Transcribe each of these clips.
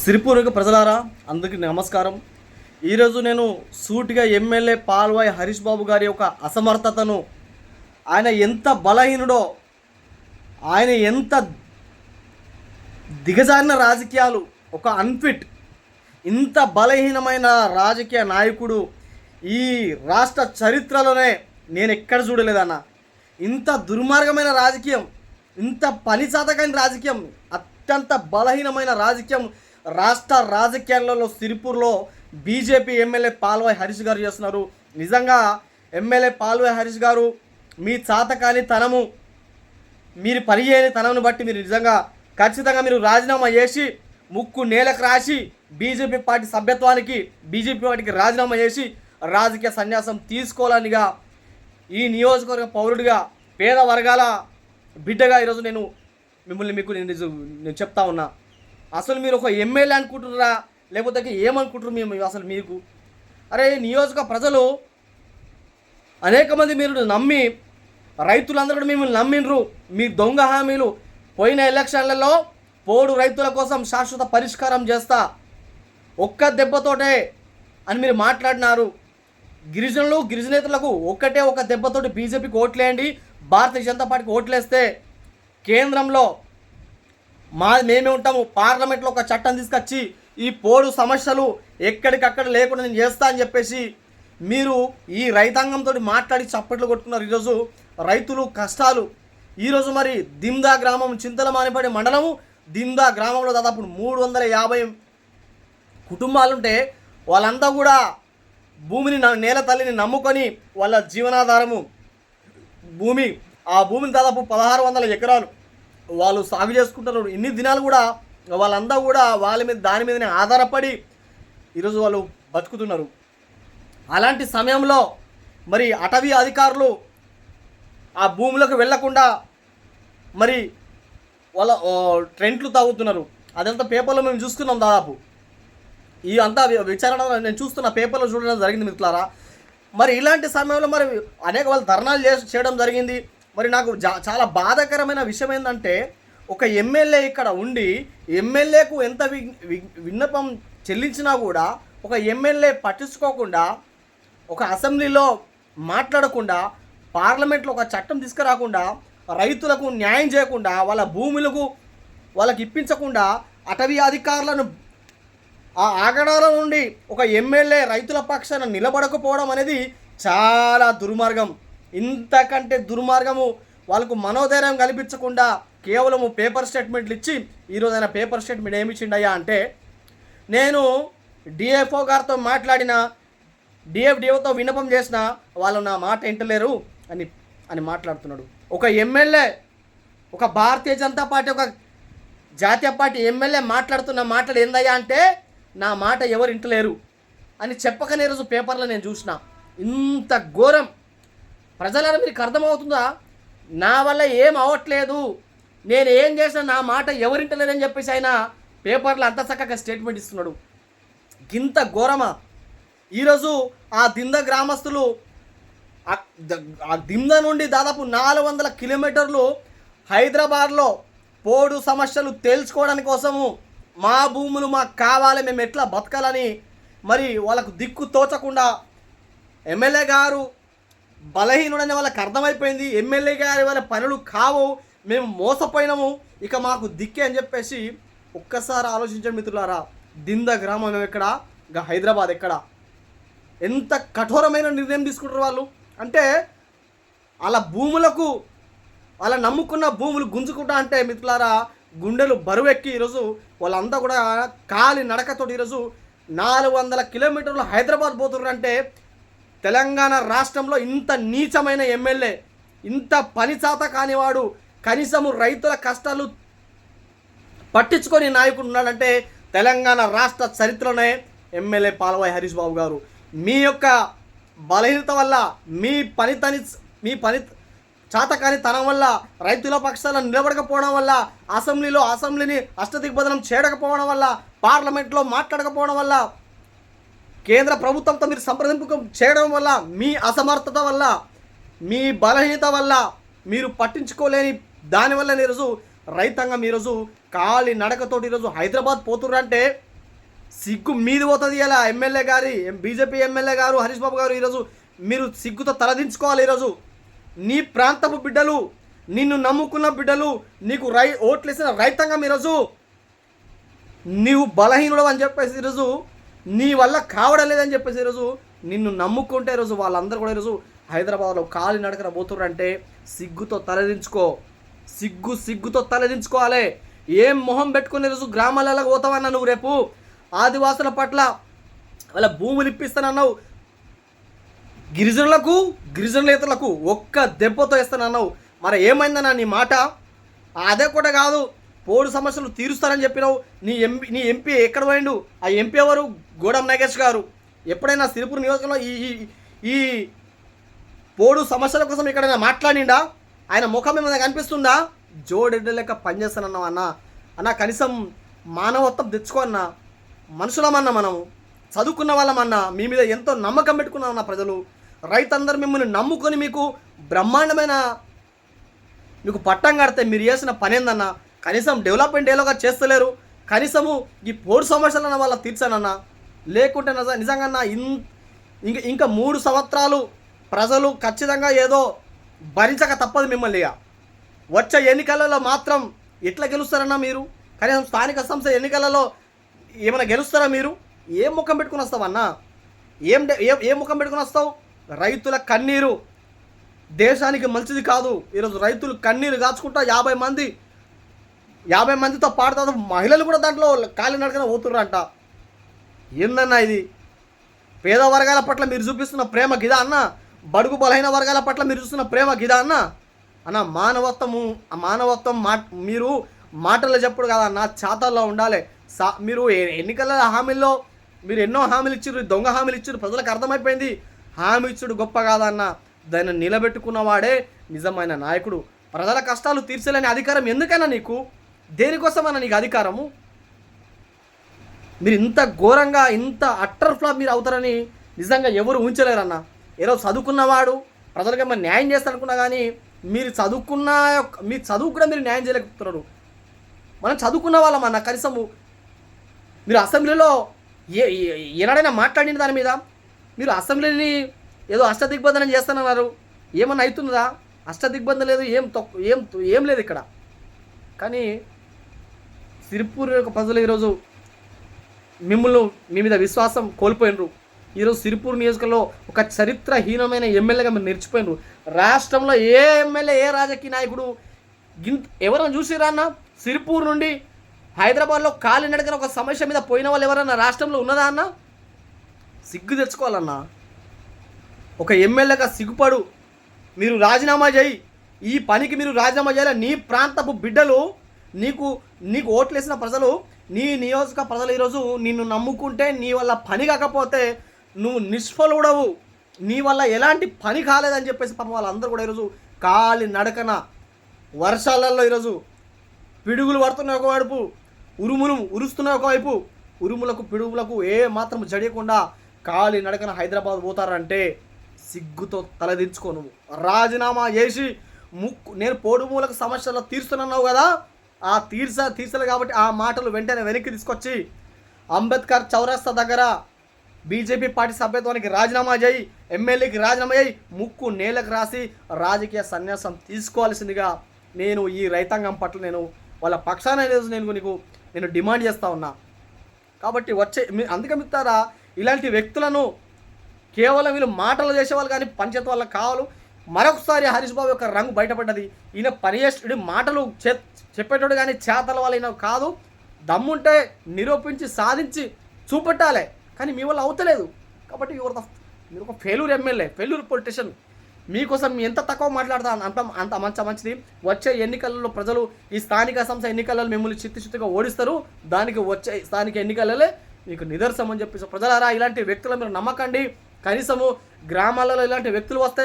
సిరిపూర్వక ప్రజలారా అందరికీ నమస్కారం. ఈరోజు నేను సూటిగా ఎమ్మెల్యే పాల్వాయ్ హరీష్ బాబు గారి యొక్క అసమర్థతను ఆయన ఎంత బలహీనుడో ఆయన ఎంత దిగజారిన రాజకీయాలు ఒక అన్ఫిట్ ఇంత బలహీనమైన రాజకీయ నాయకుడు ఈ రాష్ట్ర చరిత్రలోనే నేను ఎక్కడ చూడలేదన్న. ఇంత దుర్మార్గమైన రాజకీయం ఇంత పనిచాతకైన రాజకీయం అత్యంత బలహీనమైన రాజకీయం రాష్ట్ర రాజకీయాలలో సిరిపూర్లో బీజేపీ ఎమ్మెల్యే పాల్వాయ్ హరీష్ గారు చేస్తున్నారు. నిజంగా ఎమ్మెల్యే పాల్వాయ్ హరీష్ గారు మీ చాతకాని తనము మీరు పనిచేయని తనమును తనను బట్టి మీరు నిజంగా ఖచ్చితంగా మీరు రాజీనామా చేసి ముక్కు నేలకు రాసి బీజేపీ పార్టీ సభ్యత్వానికి బీజేపీ పార్టీకి రాజీనామా చేసి రాజకీయ సన్యాసం తీసుకోవాలనిగా ఈ నియోజకవర్గ పౌరుడిగా పేద వర్గాల బిడ్డగా ఈరోజు నేను మిమ్మల్ని మీకు నేను నేను చెప్తా ఉన్నా. అసలు మీరు ఒక ఎమ్మెల్యే అనుకుంటున్నారా? లేకపోతే ఏమనుకుంటారు మేము అసలు మీకు? అరే నియోజక ప్రజలు అనేక మంది మీరు నమ్మి రైతులందరూ కూడా మిమ్మల్ని నమ్మిండ్రు. మీ దొంగ హామీలు పోయిన ఎలక్షన్లలో పోడు రైతుల కోసం శాశ్వత పరిష్కారం చేస్తా. ఒక్క దెబ్బతోటే అని మీరు మాట్లాడినారు. గిరిజనులు గిరిజనేతలకు ఒక్కటే ఒక దెబ్బతోటి బీజేపీకి ఓట్లేయండి భారతీయ జనతా పార్టీకి ఓట్లేస్తే కేంద్రంలో మా మేమే ఉంటాము. పార్లమెంట్లో ఒక చట్టం తీసుకొచ్చి ఈ పోడు సమస్యలు ఎక్కడికక్కడ లేకుండా నేను చేస్తా అని చెప్పేసి మీరు ఈ రైతాంగంతో మాట్లాడి చప్పట్లు కొట్టుకున్నారు. ఈరోజు రైతులు కష్టాలు. ఈరోజు మరి దిమ్దా గ్రామం చింతల మానిపడే మండలము. దిమ్దా గ్రామంలో దాదాపు మూడు వందల యాభై కుటుంబాలుంటే వాళ్ళంతా కూడా భూమిని నేల తల్లిని నమ్ముకొని వాళ్ళ జీవనాధారము భూమి. ఆ భూమిని దాదాపు పదహారు వందల ఎకరాలు. వాళ్ళు సాగు చేసుకుంటున్నారు ఇన్ని దినాలు కూడా వాళ్ళందరూ కూడా వాళ్ళ మీద దాని మీదనే ఆధారపడి ఈరోజు వాళ్ళు బతుకుతున్నారు. అలాంటి సమయంలో మరి అటవీ అధికారులు ఆ భూములకు వెళ్ళకుండా మరి వాళ్ళ ట్రెంట్లు తాగుతున్నారు. అదంతా పేపర్లో మేము చూసుకున్నాం దాదాపు. ఈ అంతా విచారణ నేను చూస్తున్న పేపర్లో చూడడం జరిగింది మిత్రులారా. మరి ఇలాంటి సమయంలో మరి అనేక వాళ్ళు ధర్నాలు చేసి చేయడం జరిగింది. మరి నాకు జా చాలా బాధాకరమైన విషయం ఏంటంటే ఒక ఎమ్మెల్యే ఇక్కడ ఉండి ఎమ్మెల్యేకు ఎంత వి- విన్నపం చెల్లించినా కూడా ఒక ఎమ్మెల్యే పట్టించుకోకుండా ఒక అసెంబ్లీలో మాట్లాడకుండా పార్లమెంట్లో ఒక చట్టం తీసుకురాకుండా రైతులకు న్యాయం చేయకుండా వాళ్ళ భూములకు వాళ్ళకి ఇప్పించకుండా అటవీ అధికారులను ఆ ఆగడాల నుండి ఒక ఎమ్మెల్యే రైతుల పక్షాన నిలబడకపోవడం అనేది చాలా దుర్మార్గం. ఇంతకంటే దుర్మార్గము వాళ్ళకు మనోధైర్యం కల్పించకుండా కేవలము పేపర్ స్టేట్మెంట్లు ఇచ్చి ఈరోజు ఆయన పేపర్ స్టేట్మెంట్ ఏమి ఇచ్చిండయ్యా అంటే నేను డిఎఫ్ఓ గారితో మాట్లాడిన డిఎఫ్డిఓతో విన్నపం చేసిన వాళ్ళు నా మాట వింటలేరు అని అని మాట్లాడుతున్నాడు. ఒక ఎమ్మెల్యే ఒక భారతీయ జనతా పార్టీ ఒక జాతీయ పార్టీ ఎమ్మెల్యే మాట్లాడుతున్న మాటలు ఏందయ్యా అంటే నా మాట ఎవరు వింటలేరు అని చెప్పకనే రోజు పేపర్లో నేను చూసిన. ఇంత ఘోరం ప్రజలను మీకు అర్థమవుతుందా? నా వల్ల ఏం అవ్వట్లేదు నేను ఏం చేసినా నా మాట ఎవరింటలేదని చెప్పేసి ఆయన పేపర్లో అంత చక్కగా స్టేట్మెంట్ ఇస్తున్నాడు. గింత ఘోరమా? ఈరోజు ఆ దింద గ్రామస్తులు ఆ- ఆ దింద నుండి దాదాపు నాలుగు వందల కిలోమీటర్లు హైదరాబాద్లో పోడు సమస్యలు తేల్చుకోవడానికి కోసము మా భూములు మాకు కావాలి మేము ఎట్లా బతకాలని మరి వాళ్ళకు దిక్కు తోచకుండా ఎమ్మెల్యే గారు బలహీనుడని వాళ్ళకి అర్థమైపోయింది. ఎమ్మెల్యే గారి వాళ్ళ పనులు కావు. మేము మోసపోయినాము. ఇక మాకు దిక్కే అని చెప్పేసి ఒక్కసారి ఆలోచించండి మిత్రులారా. దింద గ్రామం ఎక్కడ? హైదరాబాద్ ఎక్కడ? ఎంత కఠోరమైన నిర్ణయం తీసుకుంటారు వాళ్ళు? అంటే వాళ్ళ భూములకు వాళ్ళ నమ్ముకున్న భూములు గుంజుకుంటా అంటే మిత్రులారా గుండెలు బరువెక్కి ఈరోజు వాళ్ళంతా కూడా కాలి నడకతోటి ఈరోజు నాలుగు వందల కిలోమీటర్లు హైదరాబాద్ పోతున్నారు అంటే తెలంగాణ రాష్ట్రంలో ఇంత నీచమైన ఎమ్మెల్యే ఇంత పనిచాత కానివాడు కనీసము రైతుల కష్టాలు పట్టించుకొని నాయకుడు ఉన్నాడంటే తెలంగాణ రాష్ట్ర చరిత్రలోనే ఎమ్మెల్యే పాలవాయి హరీష్ బాబు గారు. మీ యొక్క బలహీనత వల్ల మీ పనితని మీ పని చాతకాని తనం వల్ల రైతుల పక్షాల నిలబడకపోవడం వల్ల అసెంబ్లీలో అసెంబ్లీని అష్టదిగ్బదనం చేయకపోవడం వల్ల పార్లమెంట్లో మాట్లాడకపోవడం వల్ల కేంద్ర ప్రభుత్వంతో మీరు సంప్రదింపు చేయడం వల్ల మీ అసమర్థత వల్ల మీ బలహీనత వల్ల మీరు పట్టించుకోలేని దానివల్ల ఈరోజు రైతాంగం ఈరోజు కాలి నడకతోటి ఈరోజు హైదరాబాద్ పోతుర్రంటే సిగ్గు మీది పోతుంది ఇలా ఎమ్మెల్యే గారి బీజేపీ ఎమ్మెల్యే గారు హరీష్ బాబు గారు ఈరోజు మీరు సిగ్గుతో తలదించుకోవాలి ఈరోజు. నీ ప్రాంతపు బిడ్డలు నిన్ను నమ్ముకున్న బిడ్డలు నీకు రై ఓట్లేసిన రైతాంగం ఈరోజు నీవు బలహీనుడు అని చెప్పేసి ఈరోజు నీ వల్ల కావడం లేదని చెప్పేసి ఈరోజు నిన్ను నమ్ముకుంటే ఈరోజు వాళ్ళందరూ కూడా ఈరోజు హైదరాబాద్లో కాలి నడకన పోతుర్రంటే సిగ్గుతో తలదించుకో. సిగ్గు సిగ్గుతో తలదించుకోవాలి. ఏం మొహం పెట్టుకుని ఈరోజు గ్రామాలలో పోతావన్నా నువ్వు రేపు? ఆదివాసుల పట్ల వాళ్ళ భూములు ఇప్పిస్తానన్నావు. గిరిజనులకు గిరిజనులేతలకు ఒక్క దెబ్బతో ఇస్తానన్నావు మరి ఏమైందన్నా నీ మాట? అదే కూడా కాదు. పోడు సమస్యలు తీరుస్తానని చెప్పినావు. నీ ఎంపీ నీ ఎంపీ ఎక్కడ పోయిండు? ఆ ఎంపీ ఎవరు? గూడెం నాగేష్ గారు ఎప్పుడైనా సిరిపూర్ నియోజకంలో ఈ ఈ- పోడు సమస్యల కోసం ఎక్కడైనా మాట్లాడిండా? ఆయన ముఖం ఏమైనా కనిపిస్తుందా? జోడెడ్డ లెక్క పనిచేస్తానన్నావు అన్న. అన్న కనీసం మానవత్వం తెచ్చుకో అన్న మనుషులమన్నా మనము. చదువుకున్న వాళ్ళమన్నా. మీ మీద ఎంతో నమ్మకం పెట్టుకున్నామన్న ప్రజలు. రైతందరూ మిమ్మల్ని నమ్ముకొని మీకు బ్రహ్మాండమైన మీకు పట్టం కడితే మీరు చేసిన పని ఏందన్నా? కనీసం డెవలప్మెంట్ ఏలోగా చేస్తలేరు. కనీసము ఈ పోడు సమస్యలన్న వాళ్ళ తీర్చానన్నా. లేకుంటే నిజ- నిజంగా ఇన్ ఇంకా ఇంకా మూడు సంవత్సరాలు ప్రజలు ఖచ్చితంగా ఏదో భరించక తప్పదు మిమ్మల్ని ఇక. వచ్చే ఎన్నికలలో మాత్రం ఎట్లా గెలుస్తారన్నా మీరు? కనీసం స్థానిక సంస్థ ఎన్నికలలో ఏమైనా గెలుస్తారా మీరు? ఏం ముఖం పెట్టుకుని వస్తావన్నా ఏం ఏం ముఖం పెట్టుకుని వస్తావు? రైతుల కన్నీరు దేశానికి మంచిది కాదు. ఈరోజు రైతులు కన్నీరు కాచుకుంటా యాభై మంది యాభై మందితో పాడుతా మహిళలు కూడా దాంట్లో కాలినడకన పోతున్నారంట ఏందన్నా ఇది? పేద వర్గాల పట్ల మీరు చూపిస్తున్న ప్రేమ గిదా అన్న? బడుగు బలహీన వర్గాల పట్ల మీరు చూస్తున్న ప్రేమ గిదా అన్న? అన్న మానవత్వము ఆ మానవత్వం మా మీరు మాటల్లో చెప్పుడు కదా అన్న చేతల్లో ఉండాలి. సా మీరు ఎన్నికల హామీల్లో మీరు ఎన్నో హామీలు ఇచ్చారు దొంగ హామీలు ఇచ్చారు ప్రజలకు అర్థమైపోయింది. హామీ ఇచ్చుడు గొప్ప కాదన్న దాన్ని నిలబెట్టుకున్నవాడే నిజమైన నాయకుడు. ప్రజల కష్టాలు తీర్చలేని అధికారం ఎందుకన్నా నీకు? దేనికోసమన్నా నీకు అధికారము? మీరు ఇంత ఘోరంగా ఇంత అట్టర్ ఫ్లాప్ మీరు అవుతారని నిజంగా ఎవరు ఊహించలేరన్న. ఏదో చదువుకున్నవాడు ప్రజలకు ఏమైనా న్యాయం చేస్తారనుకున్నా కానీ మీరు చదువుకున్న మీ చదువు కూడా మీరు న్యాయం చేయలేకపోతున్నారు. మనం చదువుకున్న వాళ్ళం అన్న కనీసము మీరు అసెంబ్లీలో ఏ ఏనాడైనా మాట్లాడిన దాని మీద మీరు అసెంబ్లీని ఏదో అష్టదిగ్బంధనం చేస్తానన్నారు. ఏమన్నా అవుతుందా? అష్టదిగ్బంధం లేదు ఏం తొక్ ఏం ఏం లేదు ఇక్కడ. కానీ సిరిపూర్ యొక్క ప్రజలు ఈరోజు మిమ్మల్ని మీ మీద విశ్వాసం కోల్పోయినరు. ఈరోజు సిరిపూర్ నియోజకవర్గంలో ఒక చరిత్రహీనమైన ఎమ్మెల్యేగా మీరు నిలిచిపోయినరు. రాష్ట్రంలో ఏ ఎమ్మెల్యే ఏ రాజకీయ నాయకుడు గింత ఎవరైనా చూసిరా అన్న? సిరిపూర్ నుండి హైదరాబాద్లో ఖాళీ నడకన ఒక సమస్య మీద పోయిన వాళ్ళు ఎవరన్నా రాష్ట్రంలో ఉన్నదా అన్న? సిగ్గు తెచ్చుకోవాలన్నా. ఒక ఎమ్మెల్యేగా సిగ్గుపడు. మీరు రాజీనామా చేయి. ఈ పనికి మీరు రాజీనామా చేయాలి? నీ ప్రాంతపు బిడ్డలు నీకు నీకు ఓట్లేసిన ప్రజలు నీ నియోజక ప్రజలు ఈరోజు నిన్ను నమ్ముకుంటే నీ వల్ల పని కాకపోతే నువ్వు నిష్ఫలుడవు. నీ వల్ల ఎలాంటి పని కాలేదని చెప్పేసి పాపం వాళ్ళందరూ కూడా ఈరోజు కాలి నడకన వర్షాలలో ఈరోజు పిడుగులు పడుతున్న ఒకవైపు ఉరుములు ఉరుస్తున్న ఒకవైపు ఉరుములకు పిడుగులకు ఏ మాత్రం జడియకుండా కాలి నడకన హైదరాబాద్ పోతారంటే సిగ్గుతో తలదించుకో నువ్వు. రాజీనామా చేసి ముక్కు నేను పోడుమూలకు సమస్యలు తీరుస్తున్నావు కదా ఆ తీర్చ తీర్చలు కాబట్టి ఆ మాటలు వెంటనే వెనక్కి తీసుకొచ్చి అంబేద్కర్ చౌరస్తా దగ్గర బీజేపీ పార్టీ సభ్యత్వానికి రాజీనామా చేయి ఎమ్మెల్యేకి రాజీనామా చేయి ముక్కు నేలకు రాసి రాజకీయ సన్యాసం తీసుకోవాల్సిందిగా నేను ఈ రైతాంగం పట్ల నేను వాళ్ళ పక్షాన ఈరోజు నేను నీకు నేను డిమాండ్ చేస్తా ఉన్నా. కాబట్టి వచ్చే మీ అందుకే మిత్తారా ఇలాంటి వ్యక్తులను కేవలం వీళ్ళు మాటలు చేసేవాళ్ళు కానీ పంచాయత్ వాళ్ళకి కావాలి. మరొకసారి హరీష్ బాబు యొక్క రంగు బయటపడ్డది. ఈయన పని చేసి మాటలు చేత్ చెప్పేటోడు కానీ చేతల వాళ్ళు కాదు. దమ్ముంటే నిరూపించి సాధించి చూపెట్టాలి. కానీ మీ వల్ల అవుతలేదు. కాబట్టి యువర్ ద మీరు ఒక ఫెయిల్యూర్ ఎమ్మెల్యే ఫెయిల్యూర్ పొలిటీషియన్ మీకోసం ఎంత తక్కువ మాట్లాడతా అంత అంత మంచి మంచిది. వచ్చే ఎన్నికలలో ప్రజలు ఈ స్థానిక సంస్థ ఎన్నికలలో మిమ్మల్ని చిత్తుచిత్తుగా ఓడిస్తారు. దానికి వచ్చే స్థానిక ఎన్నికలలే మీకు నిదర్శనం అని చెప్పేసి ప్రజలారా ఇలాంటి వ్యక్తుల మీరు నమ్మకండి. కనీసము గ్రామాలలో ఇలాంటి వ్యక్తులు వస్తే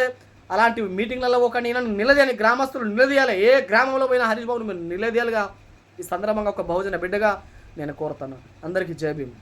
అలాంటి మీటింగ్లలో ఒక నేను నిలదీయాలి గ్రామస్తులు నిలదీయాలి. ఏ గ్రామంలో పోయినా హరీష్ బాబును మీరు నిలదీయాలిగా? ఈ సందర్భంగా ఒక బహుజన బిడ్డగా నేను కోరుతాను. అందరికీ జై భీమ్.